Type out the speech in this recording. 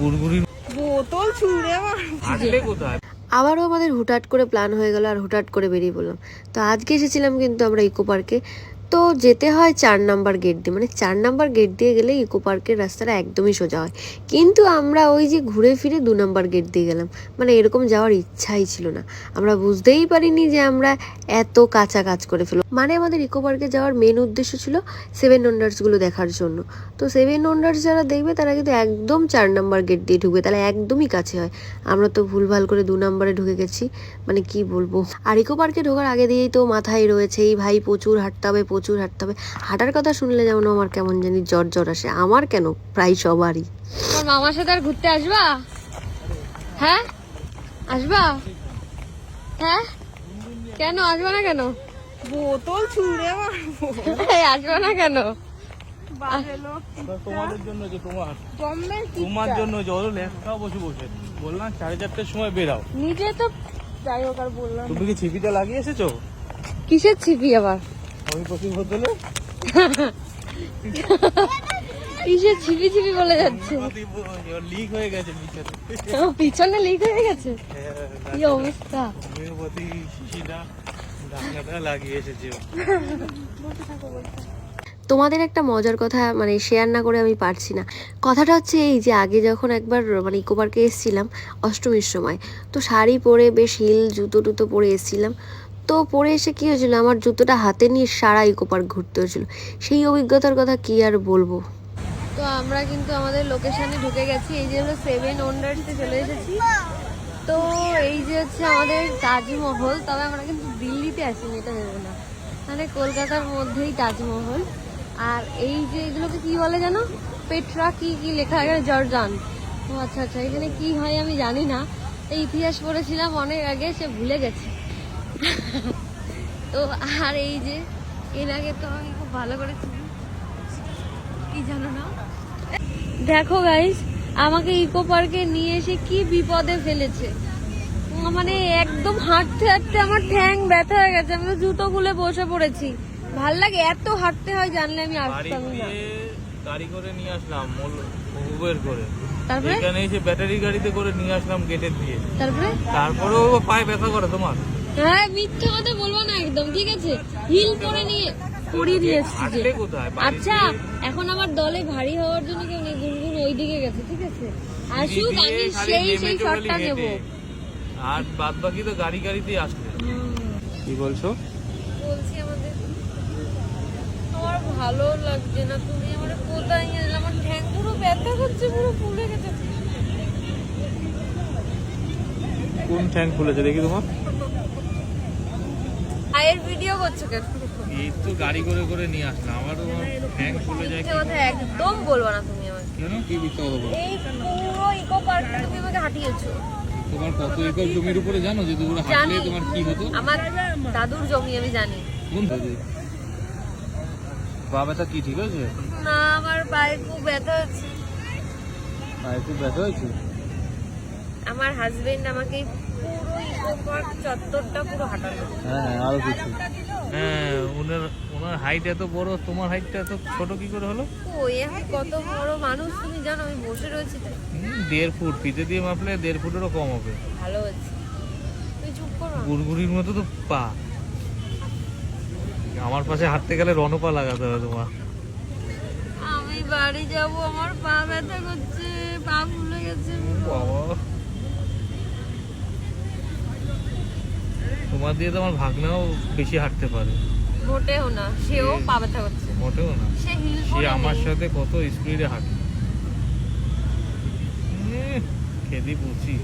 গুড়গুড়ির বোতল ছুঁড়ে আমার কোথায়? আবারও আমাদের হুটাট করে প্ল্যান হয়ে গেল আর হুটাট করে বেরিয়ে পড়লাম। তো আজকে এসেছিলাম কিন্তু আমরা ইকো পার্কে তো যেতে হয় চার নাম্বার গেট দিয়ে। মানে চার নাম্বার গেট দিয়ে গেলে ইকো পার্কের রাস্তাটা একদমই সোজা হয়। কিন্তু আমরা ওই যে ঘুরে ফিরে দু নাম্বার গেট দিয়ে গেলাম। মানে এরকম যাওয়ার ইচ্ছাই ছিল না। আমরা বুঝতেই পারিনি যে আমরা এত কাঁচা কাজ করে ফেলব। মানে আমাদের ইকো পার্কে যাওয়ার মেন উদ্দেশ্য ছিল সেভেন ওয়ান্ডার্সগুলো দেখার জন্য। তো সেভেন ওয়ান্ডার্স যারা দেখবে তারা কিন্তু একদম চার নাম্বার গেট দিয়ে ঢুকবে। তাহলে একদমই কাছে হয়। আমরা তো ভুলভাল করে দু নাম্বারে ঢুকে গেছি। মানে কি বলব? আর ইকো পার্কে ঢোকার আগে দিয়েই তো মাথায় রয়েছে, এই ভাই প্রচুর হাঁটতে হবে প্রচুর হাঁটতে হবে। হাঁটার কথা শুনলে যেমন আমার কেমন জানি জ্বর জ্বর আসে আমার কেন? প্রায় সবারই। তোর মামার সাথে আর ঘুরতে আসবা? হ্যাঁ? আসবা? হ্যাঁ? কেন? আসবা না কেন? বোতল ছুঁড়ে আমার। আসবা না কেন? তোমাদের জন্য যে তোমার তোমার জন্য জল লেখা বসে বসে। বললাম সাড়ে চারটের সময় বেরাও। নিজে তো যাই হোক আর বললাম তুমি কি ছিপিটা লাগিয়ে এসেছ? কিসের ছিপি আবার? আমি পক্ষী বোতলে কিসের ছিপি ছিপি বলে যাচ্ছে। লিক হয়ে গেছে নিচেতে আমার পিছনে লিক হয়ে গেছে? কি অবস্থা? হোমিওপ্যাথি শিশিটা ঢাকাটা লাগিয়ে এসেছে। ও। তোমাদের একটা মজার কথা মানে শেয়ার না করে আমি পারছি না। কথাটা হচ্ছে এই যে আগে যখন একবার মানে ইকো পার্কে এসেছিলাম অষ্টমীর সময় তো শাড়ি পরে বেশ হিল জুতো টুতো পরে এসেছিলাম। তো পরে এসে কী হয়েছিল? আমার জুতোটা হাতে নিয়ে সারা ইকো পার্ক ঘুরতে হয়েছিল। সেই অভিজ্ঞতার কথা কি আর বলব? তো আমরা কিন্তু আমাদের লোকেশনে ঢুকে গেছি। এই যে সেভেন ওয়ান্ডার্সে চলে এসেছি। তো এই যে হচ্ছে আমাদের তাজমহল, তবে আমরা কিন্তু দিল্লিতে আসিনি এটা ভেবো না। মানে কলকাতার মধ্যেই তাজমহল। আর এই যে এগুলোকে কি বলে জানো? পেট্রা কি কি লেখা আছে? জর্জান ও আচ্ছা আচ্ছা এখানে কি হয় আমি জানি না। এই ইতিহাস পড়েছিলাম অনেক আগে, সে ভুলে গেছে। তো আর এই যে এর আগে তো আমি খুব ভালো করে কি জানো না? দেখো গাইস আমাকে ইকো পার্কে নিয়ে এসে কি বিপদে ফেলেছে। মানে একদম হাঁটতে হাঁটতে আমার ঠ্যাং ব্যথা হয়ে গেছে আমি তো জুতো খুলে বসে পড়েছি। ভালো লাগে? এত হাঁটতে হয় জানলে আমি আসতাম না। গাড়ি করে নিয়ে আসলাম উবের করে। তারপরে? এখানে এসে ব্যাটারি গাড়িতে করে নিয়ে আসলাম গেটের দিয়ে। তারপরে? তারপরেও পায়ে ব্যথা করে তোমার। হ্যাঁ মিথ্যে কথা বলব না একদম ঠিক আছে? হিল করে নিয়ে করিয়ে দিয়ে এসছি আচ্ছা এখন আমার দলে ভারী হওয়ার জন্য কেউ নেই গুনগুন ওই দিকে গেছে ঠিক আছে? আসুক আমি সেই সেই শটটা। নেব। আর বাদ বাকি তো গাড়ি গাড়িতেই আসলে কি বলছো? বলছি আমাদের আমার ভালো লাগছে না তুমি আমার কোথায় নিয়ে গেলে আমার ঠ্যাং পুরো ব্যথা করছে পুরো ফুলে গেছে। কোন ট্যাঙ্ক খুলেছে দেখি তোমার। আয়ের ভিডিও করছ কেন? এই তো গাড়ি করে করে নিয়ে আসলাম। আমার তোমার ট্যাঙ্ক খুলে যায় কথা একদম বলব না তুমি আমাকে। কেন? কি মিথ্যা কথা বলো? এই পুরো ইকো পার্কটা তুমি আমাকে হাঁটিয়েছো। তোমার কত একর জমির উপরে জানো যে তোমরা হাঁটলে তোমার কি হতো? আমার দাদুর জমি আমি জানি। কোন দাদু পা ব্যথা কি ঠিক আছে না আমার পায়ে খুব ব্যথা হচ্ছে। পায়ে খুব ব্যথা হয়েছে? আমার হাজবেন্ড আমাকে পুরো হ্যাঁ আরও কিছু। হ্যাঁ ওনার ওনার হাইট এত বড় তোমার হাইটটা এত ছোট কি করে হলো? কত বড় মানুষ তুমি জানো আমি বসে রয়েছি দেড় ফুট ফিতে দিয়ে মাপলে দেড় ফুটেরও কম হবে। ভালো হচ্ছে। তুই চুপ করো। গুড়গুড়ির মতো তো পা। আমার পাশে হাঁটতে গেলে রণপা লাগাতে হবে তোমার। আমি বাড়ি যাব আমার পা ব্যথা করছে পা ফুলে গেছে বাবা। তোমার দিয়ে তো আমার ভাগনাও বেশি হাঁটতে পারে। মোটেও না সেও পা ব্যথা করছে। মোটেও না। সে হিল সে আমার সাথে কত স্পিডে হাঁটে। খেদি পুচি।